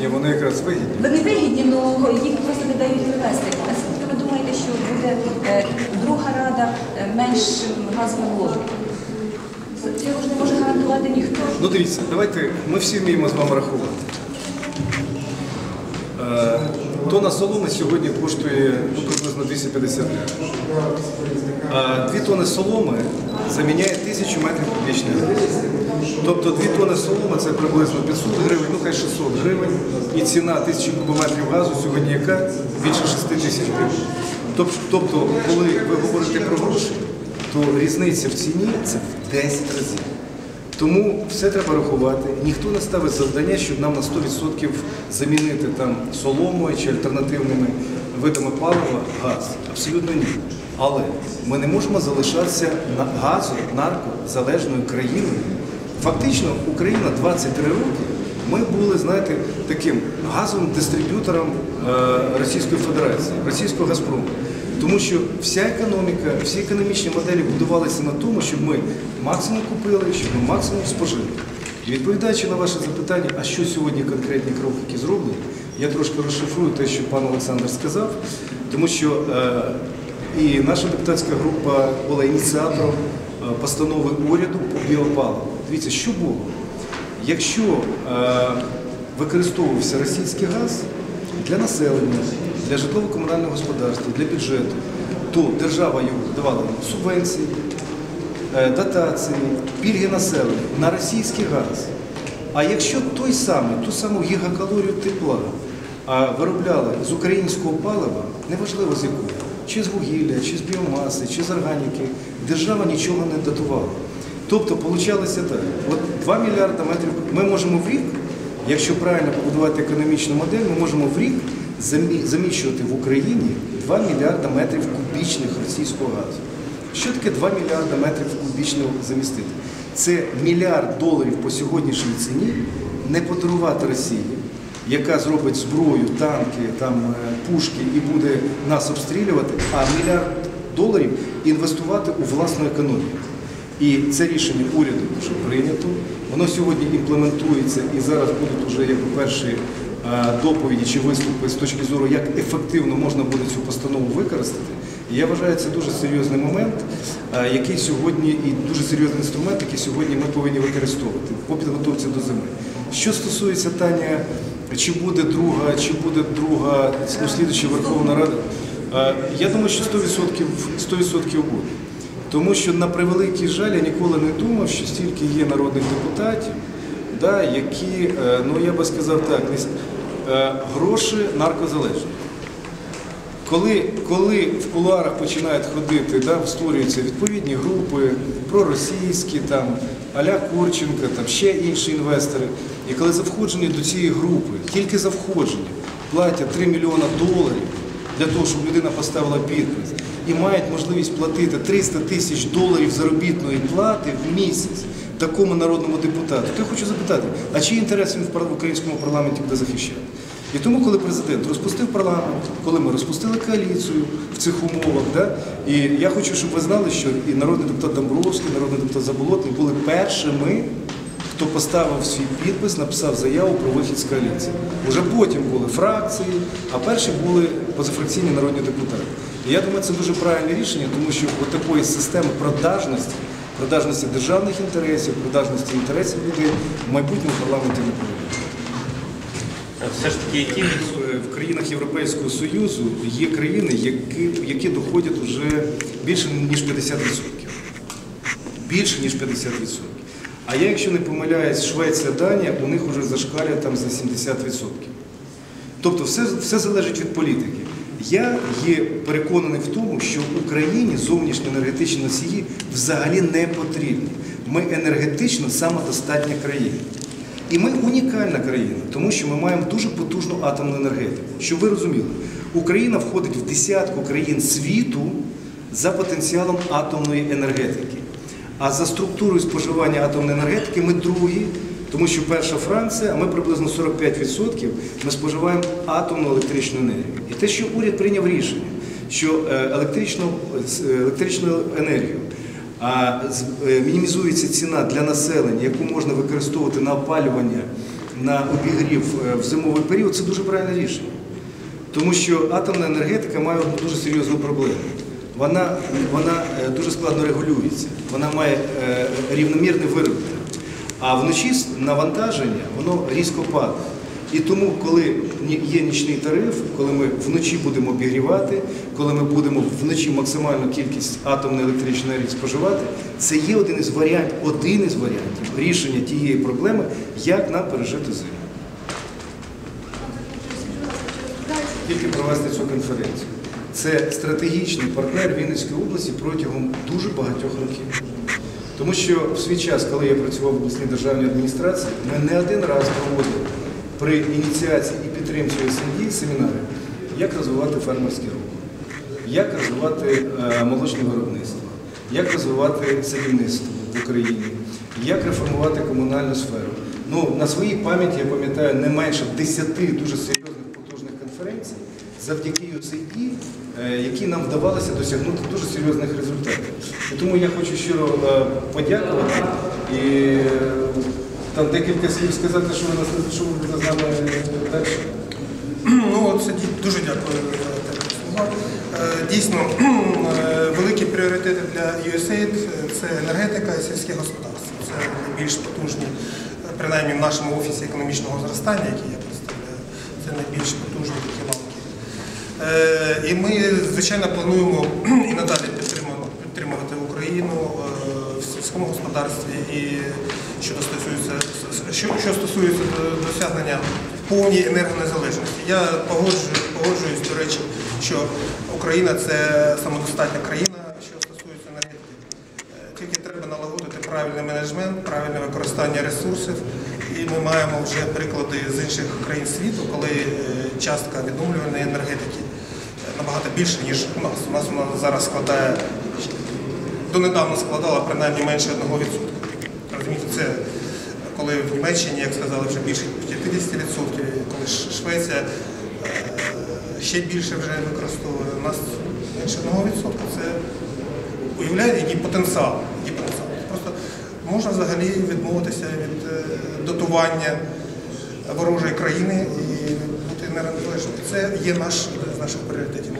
Ні, вони якраз вигідні. Вони вигідні, але їх просто не дають вивести. Наскільки ви думаєте, що буде е, друга рада е, менш газовим блоком? Цього ж не може гарантувати ніхто. Ну дивіться, давайте ми всі вміємо з вами рахувати. Е, Тонна соломи сьогодні коштує ну, приблизно 250 гривень. А 2 тонни соломи заміняє 1000 метрів кубічних. Тобто 2 тонни соломи це приблизно 500 гривень, ну хай 600 гривень. І ціна 1000 кубометрів газу сьогодні яка? Більше 6 тисяч гривень. Тобто, коли ви говорите про гроші, то різниця в ціні це в 10 разів. Тому все треба рахувати. Ніхто не ставить завдання, щоб нам на 100% замінити там соломою чи альтернативними видами палива газ. Абсолютно ні. Але ми не можемо залишатися на газу наркозалежною країною. Фактично, Україна 23 роки. Ми були, знаєте, таким газовим дистриб'ютором е, Російської Федерації, російського Газпрому. Тому що вся економіка, всі економічні моделі будувалися на тому, щоб ми максимум купили, щоб ми максимум спожили. І відповідаючи на ваше запитання, а що сьогодні конкретні кроки, які зроблені, я трошки розшифрую те, що пан Олександр сказав, тому що е, і наша депутатська група була ініціатором постанови уряду по біопаливу. Дивіться, що було? Якщо е, використовувався російський газ для населення, для житлово-комунального господарства, для бюджету, то держава його давала субвенції, е, дотації, пільги населення на російський газ. А якщо той самий, ту саму гігакалорію тепла а, виробляли з українського палива, неважливо з якого, чи з вугілля, чи з біомаси, чи з органіки, держава нічого не датувала. Тобто, получалося так, от 2 мільярда метрів ми можемо в рік, якщо правильно побудувати економічну модель, ми можемо в рік заміщувати в Україні 2 мільярда метрів кубічних російського газу. Що таке 2 мільярда метрів кубічного замістити? Це мільярд доларів по сьогоднішній ціні не подарувати Росії, яка зробить зброю, танки, там, е, пушки і буде нас обстрілювати, а мільярд доларів інвестувати у власну економіку. І це рішення уряду вже прийнято. Воно сьогодні імплементується і зараз будуть вже як перші е, доповіді чи виступи з точки зору, як ефективно можна буде цю постанову використати. І я вважаю, це дуже серйозний момент, е, який сьогодні і дуже серйозний інструмент, який сьогодні ми повинні використовувати по підготовці до зими. Що стосується Таня, чи буде друга, чи буде друга ну, слідуюча Верховна Рада, е, я думаю, що 100%, 100% буде. Тому що на превеликий жаль я ніколи не думав, що стільки є народних депутатів, да, які, е, ну я би сказав так, е, гроші наркозалежні. Коли, коли в кулуарах починають ходити, да, створюються відповідні групи, проросійські, там, Аля Курченка, там, ще інші інвестори, і коли за до цієї групи, тільки за входження, платять 3 мільйона доларів для того, щоб людина поставила підпис, і мають можливість платити 300 тисяч доларів заробітної плати в місяць такому народному депутату, то я хочу запитати, а чий інтерес він в українському парламенті буде захищати? І тому, коли президент розпустив парламент, коли ми розпустили коаліцію в цих умовах, да, і я хочу, щоб ви знали, що і народний депутат Домбровський, народний депутат Заболотний були першими, хто поставив свій підпис, написав заяву про вихід з коаліції. Уже потім були фракції, а перші були позафракційні народні депутати. І я думаю, це дуже правильне рішення, тому що от такої системи продажності, продажності державних інтересів, продажності інтересів людей в майбутньому парламенті не повинно. Все ж таки, які В країнах Європейського Союзу є країни, які, які доходять вже більше ніж 50%. Більше ніж 50%. А я, якщо не помиляюсь, Швеція, Данія, у них вже зашкалює там за 70%. Тобто все, все залежить від політики. Я є переконаний в тому, що Україні зовнішні енергетичні носії взагалі не потрібні. Ми енергетично самодостатня країна. І ми унікальна країна, тому що ми маємо дуже потужну атомну енергетику. Щоб ви розуміли, Україна входить в десятку країн світу за потенціалом атомної енергетики. А за структурою споживання атомної енергетики ми другі, тому що перша Франція, а ми приблизно 45% ми споживаємо атомну електричну енергію. І те, що уряд прийняв рішення, що е, електричну, е, електричну енергію е, мінімізується ціна для населення, яку можна використовувати на опалювання на обігрів е, в зимовий період це дуже правильне рішення. Тому що атомна енергетика має одну дуже серйозну проблему. Вона, вона е, дуже складно регулюється, вона має е, рівномірне вироблення. А вночі навантаження воно різко падає. І тому, коли є нічний тариф, коли ми вночі будемо обігрівати, коли ми будемо вночі максимальну кількість атомної електричної енергії споживати, це є один із варіантів, один із варіантів рішення тієї проблеми, як нам пережити зиму. тільки провести цю конференцію. Це стратегічний партнер Вінницької області протягом дуже багатьох років. Тому що в свій час, коли я працював в обласній державній адміністрації, ми не один раз проводили при ініціації і підтримці СНД семінари, як розвивати фермерський рух, як розвивати е, молочне виробництво, як розвивати садівництво в Україні, як реформувати комунальну сферу. Ну, на своїй пам'яті я пам'ятаю не менше 10 дуже серйозних потужних конференцій, завдяки USAID, е, які нам вдавалося досягнути дуже серйозних результатів. І тому я хочу щиро е, подякувати і там декілька слів сказати, що ви нас що ви з нами далі. Ну, от дуже дякую за такі слова. Е, Дійсно, е, великі пріоритети для USAID – це енергетика і сільське господарство. Це найбільш потужні, е, принаймні в нашому офісі економічного зростання, який я представляю, це найбільш потужні такі ланки. Е, І ми, звичайно, плануємо і надалі підтримувати, Україну е, в сільському господарстві і що стосується, що, що стосується досягнення повній енергонезалежності. Я погоджую, погоджуюсь, до речі, що Україна це самодостатня країна, що стосується енергетики. Е, Тільки треба налагодити правильний менеджмент, правильне використання ресурсів. І ми маємо вже приклади з інших країн світу, коли е, частка відновлювальної енергетики е, набагато більше, ніж у нас. У нас вона зараз складає донедавна складала принаймні менше 1%. Розумієте, це коли в Німеччині, як сказали, вже більше 50%, коли Швеція е, ще більше вже використовує. У нас менше 1%. Це уявляєте, який потенціал. Який потенціал. Просто можна взагалі відмовитися від е, дотування ворожої країни і бути енергонезалежним. Це є наш, з наших пріоритетів.